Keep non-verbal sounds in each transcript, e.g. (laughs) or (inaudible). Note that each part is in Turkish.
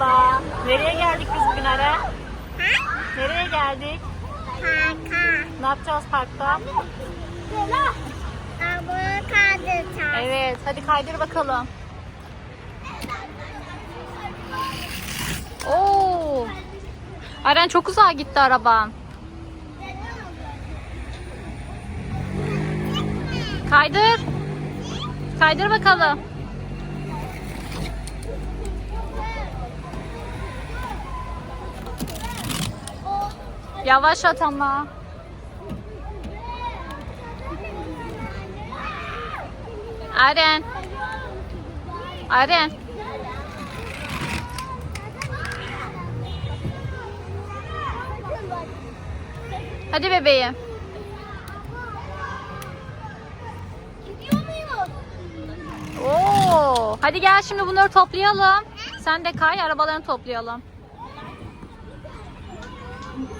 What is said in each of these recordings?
Merhaba. Nereye geldik biz bugün Aren? Nereye geldik? Parka. Ne yapacağız parkta? Evet, hadi kaydır bakalım. Oo. Aren çok uzağa gitti araban. Kaydır. Kaydır bakalım. Yavaş at ama. Aren. Aren. Hadi bebeğim. Oo. Hadi gel şimdi bunları toplayalım. Sen de kay arabalarını toplayalım.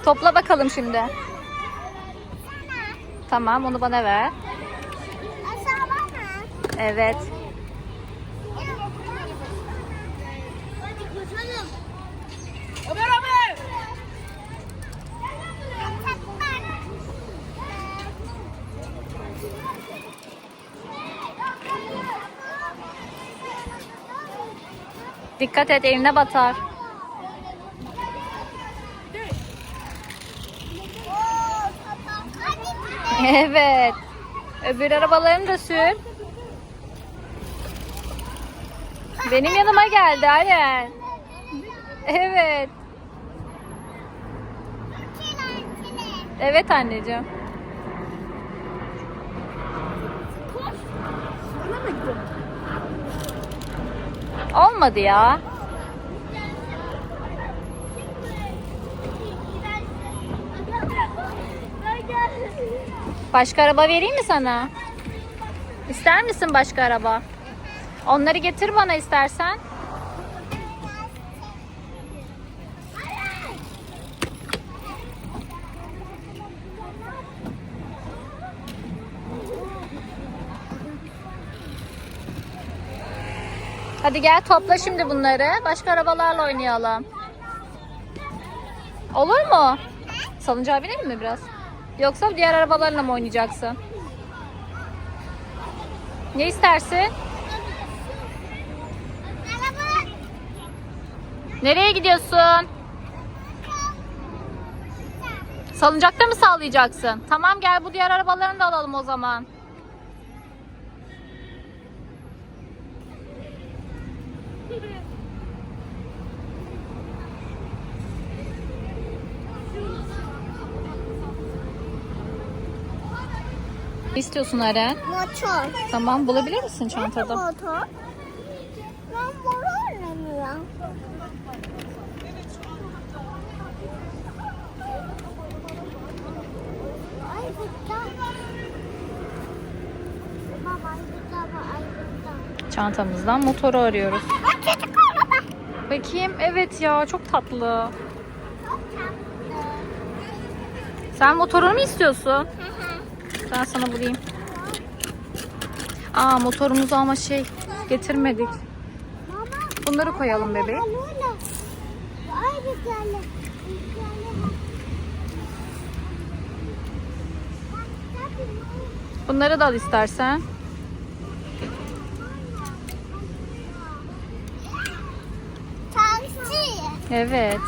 Topla bakalım şimdi. Tamam onu bana ver. Evet. Dikkat et eline batar. (laughs) Evet. Öbür arabalarını da sür. Benim yanıma geldi Aren. Evet. Evet anneciğim. Olmadı ya. Başka araba vereyim mi sana? İster misin başka araba? Onları getir bana istersen. Hadi gel topla şimdi bunları. Başka arabalarla oynayalım. Olur mu? Salıncağa binelim mi biraz? Yoksa diğer arabalarla mı oynayacaksın? Ne istersin? Nereye gidiyorsun? Salıncakta mı sağlayacaksın? Tamam gel bu diğer arabalarını da alalım o zaman. Ne istiyorsun Aren? Motor. Tamam bulabilir misin çantada? Motor. Ben motor oynamıyorum. Ay burada. Baba ay burada ay burada. Çantamızdan motoru arıyoruz. Araba. Bakayım. Evet ya çok tatlı. Çok tatlı. Sen motorunu mu istiyorsun? Hı. Ben sana bulayım. Aa motorumuzu ama şey getirmedik. Bunları koyalım bebeğim. Bunları da al istersen. Evet.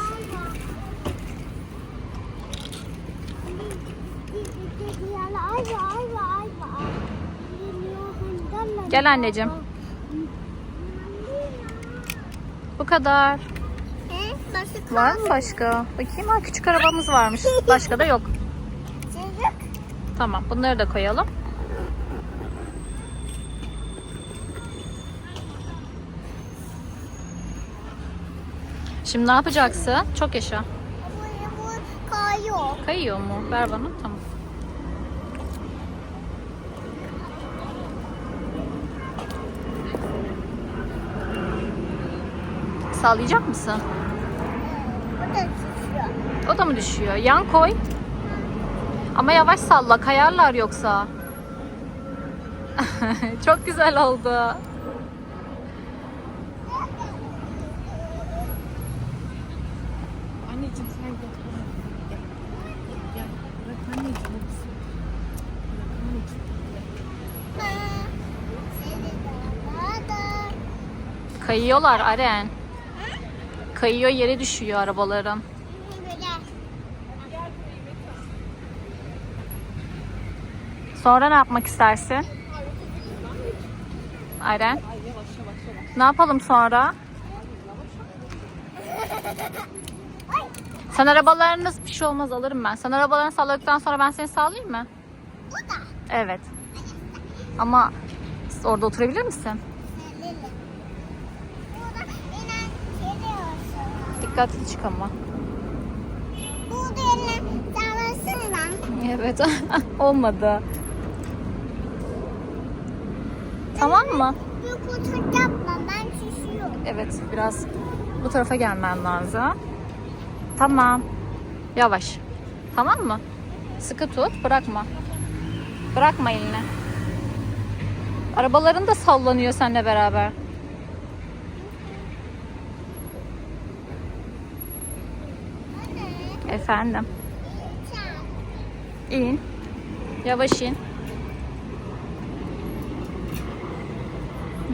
Gel anneciğim. Bu kadar. Var mı başka? Bakayım ha küçük arabamız varmış. Başka da yok. Tamam bunları da koyalım. Şimdi ne yapacaksın? Çok yaşa. Kayıyor. Kayıyor mu? Ver bana. Tamam. Sallayacak mısın? O da düşüyor. O da mı düşüyor? Yan koy. Ama yavaş salla. Kayarlar yoksa. (laughs) Çok güzel oldu. Kayıyorlar Aren. Kayıyor yere düşüyor arabaların. Sonra ne yapmak istersin? Aren. Ne yapalım sonra? Sen arabalarını bir şey olmaz alırım ben. Sen arabalarını salladıktan sonra ben seni sağlayayım mı? Evet. Ama orada oturabilir misin? Dikkatli çık ama. Burada inen sarılsın Evet. (laughs) Olmadı. Tamam mı? Bir kutu yapma ben şişiyorum. Evet. Biraz bu tarafa gelmen lazım. Tamam. Yavaş. Tamam mı? Sıkı tut. Bırakma. Bırakma elini. Arabaların da sallanıyor seninle beraber. Efendim. İn. Yavaş in.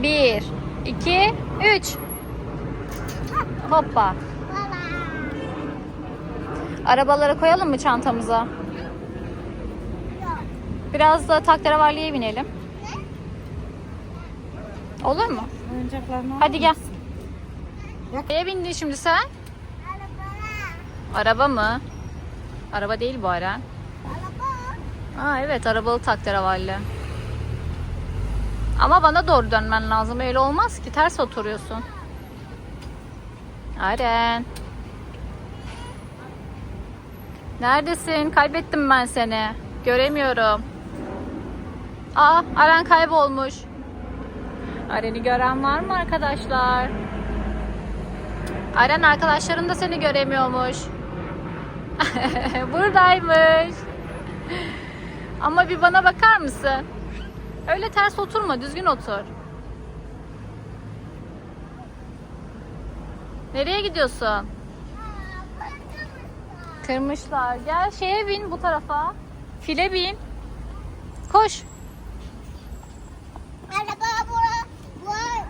Bir, iki, üç. Hoppa. Arabalara koyalım mı çantamıza? Biraz da tahterevalliye binelim. Olur mu? Oyuncaklarını Hadi gel. Neye bindin şimdi sen? Araba mı? Araba değil bu ara. Araba. Aa evet arabalı tahterevalli. Ama bana doğru dönmen lazım. Öyle olmaz ki. Ters oturuyorsun. Aren. Neredesin? Kaybettim ben seni. Göremiyorum. Aa Aren kaybolmuş. Aren'i gören var mı arkadaşlar? Aren arkadaşların da seni göremiyormuş. (laughs) Buradaymış. Ama bir bana bakar mısın? Öyle ters oturma, düzgün otur. Nereye gidiyorsun? Kırmışlar. Gel şeye bin bu tarafa. File bin. Koş. Araba bura. Var.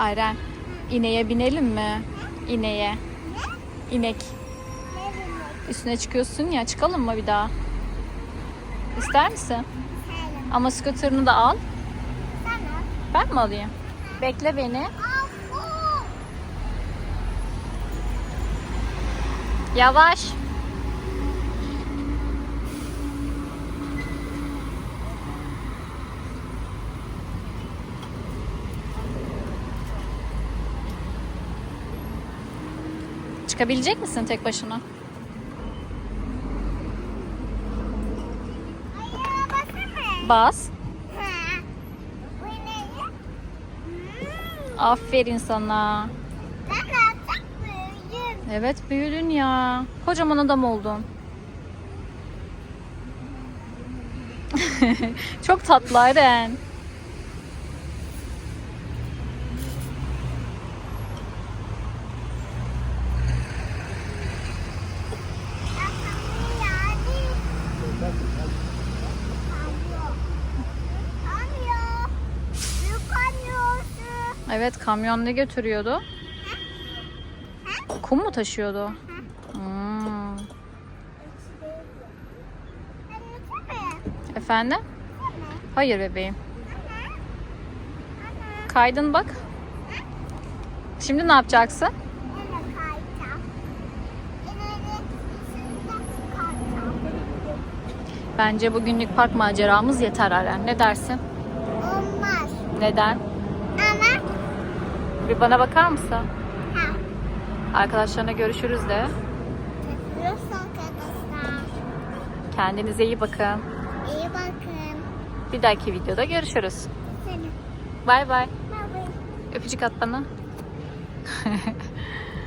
Ayren, ineğe binelim mi? İneğe. İnek. Üstüne çıkıyorsun ya, çıkalım mı bir daha? İster misin? Ama scooter'ını da al. Ben mi alayım? Bekle beni. Yavaş. Çıkabilecek misin tek başına? Bas. Aferin sana. Evet büyüdün ya. Kocaman adam oldun. (laughs) Çok tatlı Aren. Evet kamyon ne götürüyordu? Kum mu taşıyordu? Hmm. Efendim? Hayır bebeğim. Kaydın bak. Şimdi ne yapacaksın? Bence bugünlük park maceramız yeter Aren. Ne dersin? Olmaz. Neden? Bir bana bakar mısın? ha. Arkadaşlarına görüşürüz de. Görüşürüz arkadaşlar. Kendinize iyi bakın. İyi bakın. Bir dahaki videoda görüşürüz. Bay bay. Öpücük at bana. (laughs)